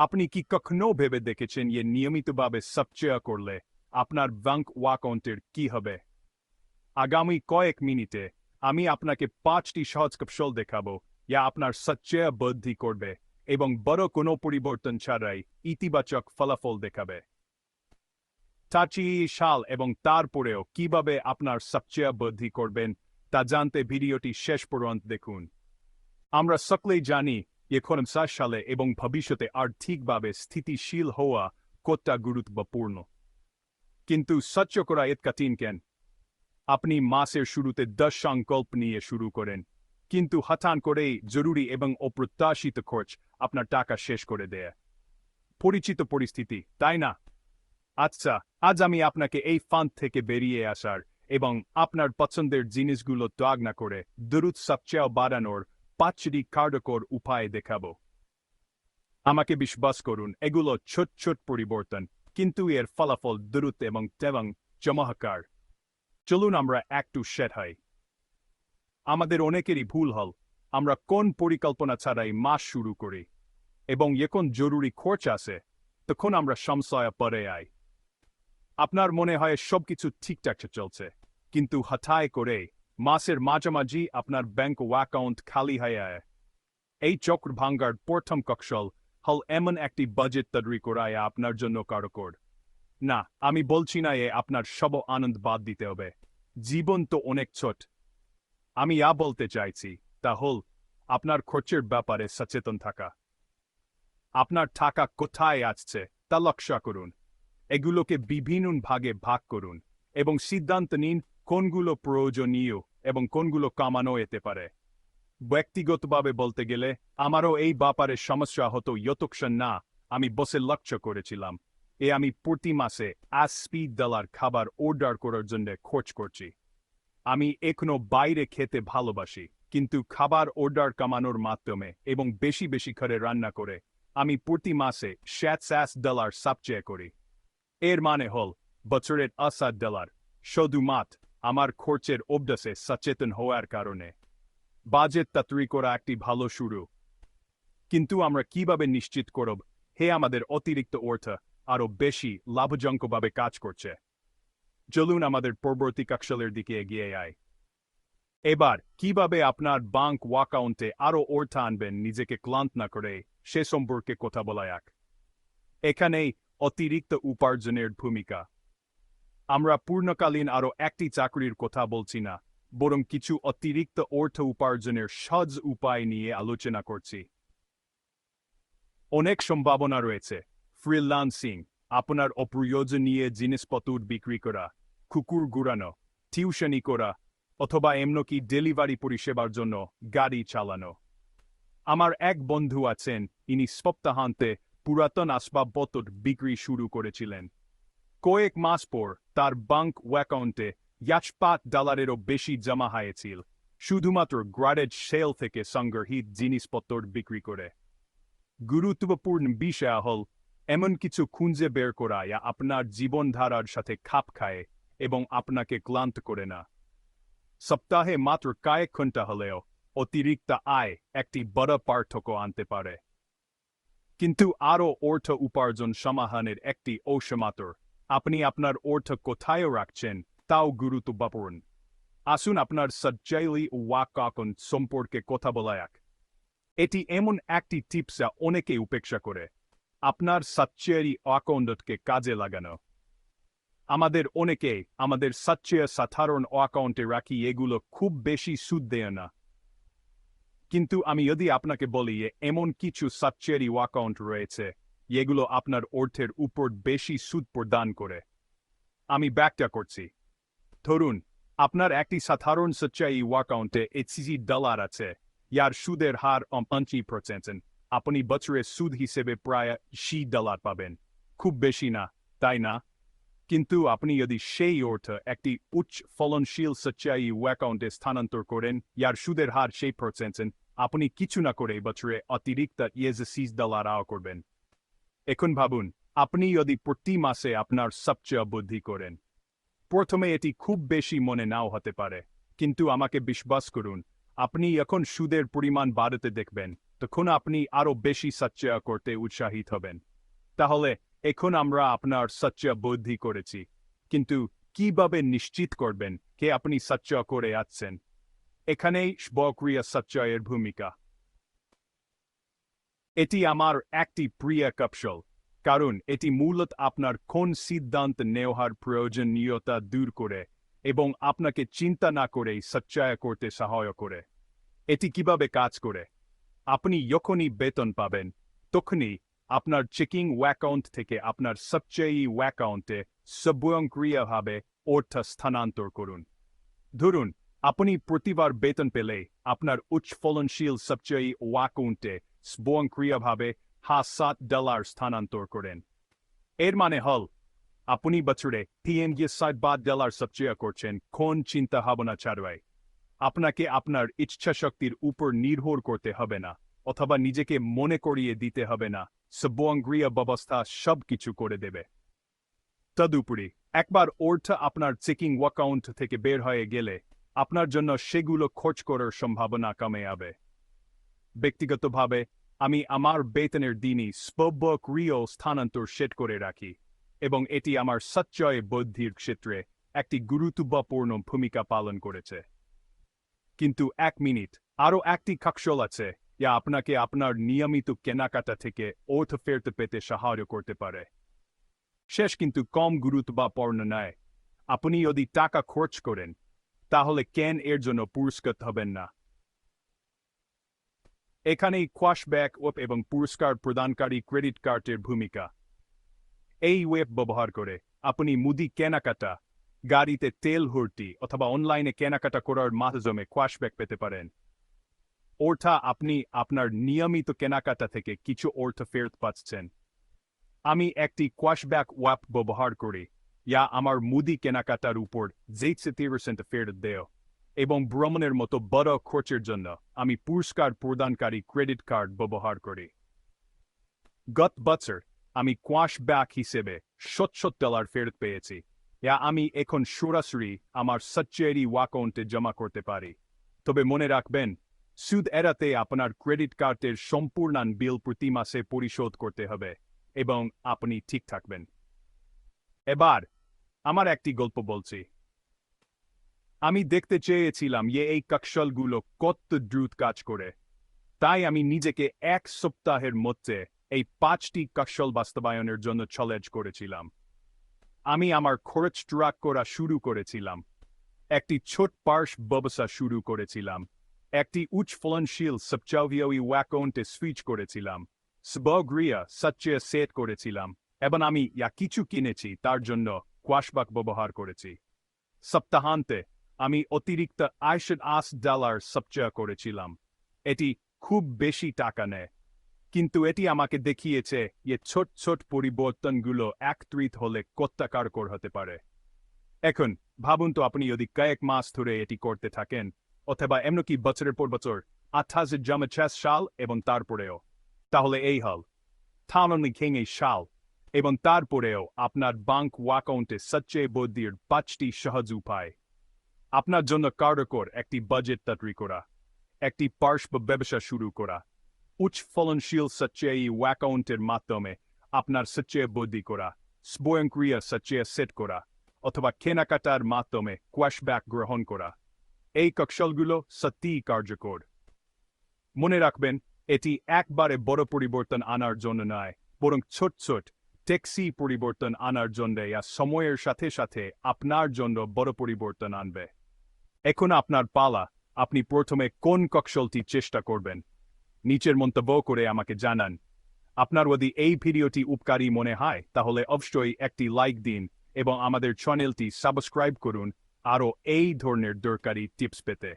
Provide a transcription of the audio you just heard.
আপনি কি কখনো ভেবে দেখেছেন যে নিয়মিতভাবে সবচেয়ে করলে আপনার ব্যাংক ওয়াকাউন্টের কি হবে? আগামী কয়েক মিনিটে আমি আপনাকে পাঁচটি সহজ কৌশল দেখাবো যা আপনার সচ্চয় বৃদ্ধি করবে এবং বড় কোনো পরিবর্তন ছাড়াই ইতিবাচক ফলাফল দেখাবে। চাচি সাল এবং তারপরেও কীভাবে আপনার সবচেয়ে বৃদ্ধি করবেন তা জানতে ভিডিওটি শেষ পর্যন্ত দেখুন। আমরা সকলেই জানি এখন সালে এবং ভবিষ্যতে আর্থিকভাবে স্থিতিশীল হওয়া কতটা গুরুত্বপূর্ণ। কিন্তু সহ্য করা এত কেন? আপনি মাসের শুরুতে দশ সংকল্প নিয়ে শুরু করেন, কিন্তু হঠাৎ করেই জরুরি এবং অপ্রত্যাশিত খরচ আপনার টাকা শেষ করে দেয়। পরিচিত পরিস্থিতি, তাই না? আচ্ছা আজ আমি আপনাকে এই ফান্ড থেকে বেরিয়ে আসার এবং আপনার পছন্দের জিনিসগুলো ত্যাগ না করে দ্রুত সবচেয়ে বাড়ানোর পাঁচটি কার্যকর উপায় দেখাব। আমাকে বিশ্বাস করুন, এগুলো ছোট ছোট পরিবর্তন, কিন্তু এর ফলাফল দ্রুত এবং তেবং চমৎকার। চলুন আমরা একটু সেট হই। আমাদের অনেকেরই ভুল হল, আমরা কোন পরিকল্পনা ছাড়াই মাস শুরু করি, এবং এখন জরুরি খরচ আছে, তখন আমরা সংশয় পরে আই আপনার মনে হয় সবকিছু ঠিকঠাক চলছে, কিন্তু হঠাৎ করে মাসের মাঝামাঝি আপনার ব্যাংক অ্যাকাউন্ট খালি হয়ে এই চক্র ভাঙ্গার প্রথম কৌশল হল এমন একটি বাজেট তৈরি করায় আপনার জন্য কারকর। না, আমি বলছি না এ আপনার সব আনন্দ বাদ দিতে হবে। জীবন তো অনেক ছোট। আমি যা বলতে চাইছি, তা হল, আপনার খরচের ব্যাপারে সচেতন থাকা। আপনার টাকা কোথায় আসছে, তা লক্ষ্য করুন। এগুলোকে বিভিন্ন ভাগে ভাগ করুন এবং সিদ্ধান্ত নিন কোনগুলো প্রয়োজনীয়। এবং কোনগুলো কামানো এতে পারে। ব্যক্তিগতভাবে বলতে গেলে, আমারও এই ব্যাপারে সমস্যা হতো যতক্ষণ না আমি বসে লক্ষ্য করেছিলাম। এ আমি প্রতি মাসে আসপি ডলার খাবার অর্ডার করার জন্য খোঁজ করছি। আমি এখনও বাইরে খেতে ভালোবাসি, কিন্তু খাবার অর্ডার কামানোর মাধ্যমে এবং বেশি বেশি করে রান্না করে আমি প্রতি মাসে সাত সাত ডলার সবচেয়ে করি। এর মানে হল, বছরের আসাদ ডলার শুধুমাত আমার খরচের অভ্যাসে সচেতন হওয়ার কারণে। বাজেট তৈরি করা একটি ভালো শুরু। কিন্তু আমরা কীভাবে নিশ্চিত করব? হে আমাদের অতিরিক্ত অর্থ আরও বেশি লাভজনকভাবে কাজ করছে। চলুন আমাদের পরবর্তী কৌশলের দিকে এগিয়ে আয়। এবার, কীভাবে আপনার ব্যাংক অ্যাকাউন্টে আরও অর্থ আনবেন নিজেকে ক্লান্ত না করে, সে সম্পর্কে কথা বলা এক এখানেই অতিরিক্ত উপার্জনের ভূমিকা। আমরা পূর্ণকালীন আরও একটি চাকরির কথা বলছি না, বরং কিছু অতিরিক্ত অর্থ উপার্জনের সহজ উপায় নিয়ে আলোচনা করছি। অনেক সম্ভাবনা রয়েছে। ফ্রিল্যান্সিং, আপনার অপ্রয়োজনীয় জিনিসপত্র বিক্রি করা, কুকুর ঘুরানো, টিউশনি করা, অথবা এমনকি ডেলিভারি পরিষেবার জন্য গাড়ি চালানো। আমার এক বন্ধু আছেন, ইনি সপ্তাহান্তে পুরাতন আসবাবপত্র বিক্রি শুরু করেছিলেন। কয়েক মাস পর তার ব্যাংক অ্যাকাউন্টে ইয়াচপাত ডলারেরও বেশি জমা হয়েছিল, শুধুমাত্র গ্রাডেজ সেল থেকে সংগ্রহীত জিনিসপত্র বিক্রি করে। গুরুত্বপূর্ণ বিষয় হল, এমন কিছু খুঁজে বের করা যা আপনার জীবনধারার সাথে খাপ খায় এবং আপনাকে ক্লান্ত করে না। সপ্তাহে মাত্র কয়েক ঘণ্টা হলেও অতিরিক্ত আয় একটি বড় পার্থক্য আনতে পারে। কিন্তু আরও অর্থ উপার্জন সমাহানের একটি ঔষমাত্র আপনি আপনার অর্থ কোথায় রাখছেন, তাও গুরুত্বপূর্ণ আসুন আপনার সজ্জাইলি ওয়াকাকন সম্পর্কে কথা বলা এক এটি এমন একটি টিপস যা অনেকে উপেক্ষা করে। আপনার সাচ্চেরি অ্যাকাউন্টকে কাজে লাগানো। আমাদের অনেকে আমাদের সাচ্চেয় সাধারণ অ্যাকাউন্টে রাখি এগুলো খুব বেশি সুদ দেয় না। কিন্তু আমি যদি আপনাকে বলি এমন কিছু সাচ্চেরি অ্যাকাউন্ট রয়েছে এগুলো আপনার অর্থের উপর বেশি সুদ প্রদান করে। আমি ব্যাখ্যা করছি। ধরুন, আপনার একটি সাধারণ সচ্চাই অ্যাকাউন্টে এইচসিসি ডলার আছে। ইয়ার সুদের হার পঞ্চি পার্সেন্ট আপনি বছরে সুদ হিসেবে প্রায় শি ডলার পাবেন। খুব বেশি না, তাই না? কিন্তু আপনি যদি সেই অর্থ একটি উচ্চ ফলনশীল সচ্চাই অ্যাকাউন্টে স্থানান্তর করেন, ইয়ার সুদের হার সেই পার্সেন্ট আপনি কিছু না করে বছরে অতিরিক্ত ইয়েজিস ডলার আয় করবেন। এখন ভাবুন, আপনি যদি প্রতি মাসে আপনার সবচেয়ে বুদ্ধি করেন, প্রথমে এটি খুব বেশি মনে নাও হতে পারে, কিন্তু আমাকে বিশ্বাস করুন, আপনি এখন সুদের পরিমাণ বাড়াতে দেখবেন, তখন আপনি আরও বেশি সচ্চা করতে উৎসাহিত হবেন। তাহলে, এখন আমরা আপনার সচ্চা বুদ্ধি করেছি, কিন্তু কীভাবে নিশ্চিত করবেন কে আপনি সচ্চা করে আছেন? এখানেই স্বক্রিয়া সচ্চয়ের ভূমিকা। এটি আমার একটি প্রিয় কৌশল কারণ এটি মূলত আপনার কোন সিদ্ধান্ত নেওয়ার প্রয়োজনীয়তা দূর করে এবং আপনাকে চিন্তা না করেই সচ্চয় করতে সহায় করে। এটি কীভাবে কাজ করে? আপনি যখনই বেতন পাবেন, তখনই আপনার চেকিং অ্যাকাউন্ট থেকে আপনার সবচেয়ে অ্যাকাউন্টে স্বয়ংক্রিয়ভাবে অর্থ স্থানান্তর করুন। ধরুন, আপনি প্রতিবার বেতন পেলে আপনার উচ্চ ফলনশীল সবচেয়ে অ্যাকাউন্টে স্বয়ংক্রিয়ভাবে হা সাত ডলার স্থানান্তর করেন। এর মানে হল, আপনি বছরে তিন গিয়ে সাত বাদ ডলার সবচেয়ে করছেন, কোন চিন্তা ভাবনা ছাড়াই? আপনাকে আপনার ইচ্ছা শক্তির উপর নির্ভর করতে হবে না, অথবা নিজেকে মনে করিয়ে দিতে হবে না সবঙ্গ্রিয় ব্যবস্থা সব কিছু করে দেবে। তদুপরি, একবার অর্থ আপনার চেকিং অ্যাকাউন্ট থেকে বের হয়ে গেলে, আপনার জন্য সেগুলো খোঁজ করার সম্ভাবনা কমে যাবে। ব্যক্তিগতভাবে আমি আমার বেতনের দিনই স্পব্যক্রিয় স্থানান্তর সেট করে রাখি এবং এটি আমার সচ্চয় বুদ্ধির ক্ষেত্রে একটি গুরুত্বপূর্ণ ভূমিকা পালন করেছে। কিন্তু এক মিনিট, আরও একটি কৌশল আছে যা আপনাকে আপনার নিয়মিত কেনাকাটা থেকে অর্থ ফেরতে পেতে সাহায্য করতে পারে। শেষ কিন্তু কম গুরুত্ব বা গুরুত্বপূর্ণ নয়, আপনি যদি টাকা খরচ করেন, তাহলে কেন এর জন্য পুরস্কৃত হবেন না? এখানেই ক্যাশব্যাক ওয়েব এবং পুরস্কার প্রদানকারী ক্রেডিট কার্ডের ভূমিকা। এই ওয়েব ব্যবহার করে আপনি মুদি কেনাকাটা, গাড়িতে তেল ভর্তি অথবা অনলাইনে কেনাকাটা করার মাধ্যমে ক্যাশব্যাক পেতে পারেন। অর্থা আপনি আপনার নিয়মিত কেনাকাটা থেকে কিছু অর্থ ফেরত পাচ্ছেন। আমি একটি ক্যাশব্যাক ওয়াপ ব্যবহার করি ইয়া আমার মুদি কেনাকাটার উপর জেটসে পার্সেন্ট ফেরত দেয়। এবং ভ্রমণের মতো বড় খরচের জন্য আমি পুরস্কার প্রদানকারী ক্রেডিট কার্ড ব্যবহার করি। গত বছর আমি কোয়াশ ব্যাক হিসেবে সচ্ছত ডলার ফেরত পেয়েছি। ইয়া আমি এখন সরাসরি আমার সচ্চেরি অ্যাকাউন্টে জমা করতে পারি। তবে মনে রাখবেন, সুদ এড়াতে আপনার ক্রেডিট কার্ডের সম্পূর্ণ বিল প্রতি মাসে পরিশোধ করতে হবে এবং আপনি ঠিক থাকবেন। এবার, আমার একটি গল্প বলছি। আমি দেখতে চেয়েছিলাম যে এই কৌশলগুলো কত দ্রুত কাজ করে। তাই আমি নিজেকে এক সপ্তাহের মধ্যে এই পাঁচটি কৌশল বাস্তবায়নের জন্য চ্যালেঞ্জ করেছিলাম। আমি আমার খরচ ট্রাক করা শুরু করেছিলাম। একটি ছোট পার্শ ব্যবসা শুরু করেছিলাম। একটি উচ্চ ফলনশীল সবচাউভিয়ই ওয়াকৌন্টে সুইচ করেছিলাম। স্বগৃয়া সচ্চে সেট করেছিলাম। এবং আমি ইয়া কিছু কিনেছি তার জন্য কোয়াশবাক ব্যবহার করেছি। সপ্তাহান্তে আমি অতিরিক্ত আইশড আস ডলার সবচয় করেছিলাম। এটি খুব বেশি টাকা নেয়। কিন্তু এটি আমাকে দেখিয়েছে যে ছোট ছোট পরিবর্তনগুলো একত্রিত হলে কত কারকর হতে পারে। এখন, ভাবুন তো আপনি যদি কয়েক মাস ধরে এটি করতে থাকেন, অথবা এমনকি বছরের পর বছর আঠাশ জমাচাস সাল এবং তারপরেও। তাহলে এই হল। থাননি খেং এই সাল। এবং তারপরেও আপনার ব্যাংক অ্যাকাউন্টে সচ্চে বুদ্ধির পাঁচটি সহজ উপায়। আপনার জন্য কার্যকর একটি বাজেট তৈরি করা, একটি পার্শ্ব ব্যবসা শুরু করা, উচ্চ ফলনশীল সচ্চেই অ্যাকাউন্টের মাধ্যমে আপনার সচ্চে বুদ্ধি করা, স্বয়ংক্রিয় সচ্চে সেট করা, অথবা কেনাকাটার মাধ্যমে ক্যাশব্যাক গ্রহণ করা। এই কৌশলগুলো সত্যিই কার্যকর। মনে রাখবেন, এটি একবারে বড় পরিবর্তন আনার জন্য নয়, বরং ছোট ছোট ট্যাক্সি পরিবর্তন আনার জন্য সময়ের সাথে সাথে আপনার জন্য বড় পরিবর্তন আনবে। এখন আপনার পালা, আপনি প্রথমে কোন কক্ষলটি চেষ্টা করবেন? নিচের মন্তব্য করে আমাকে জানান। আপনার যদি এই ভিডিওটি উপকারী মনে হয়, তাহলে অবশ্যই একটি লাইক দিন এবং আমাদের চ্যানেলটি সাবস্ক্রাইব করুন। আরও এই ধরনের দরকারি টিপস পেতে।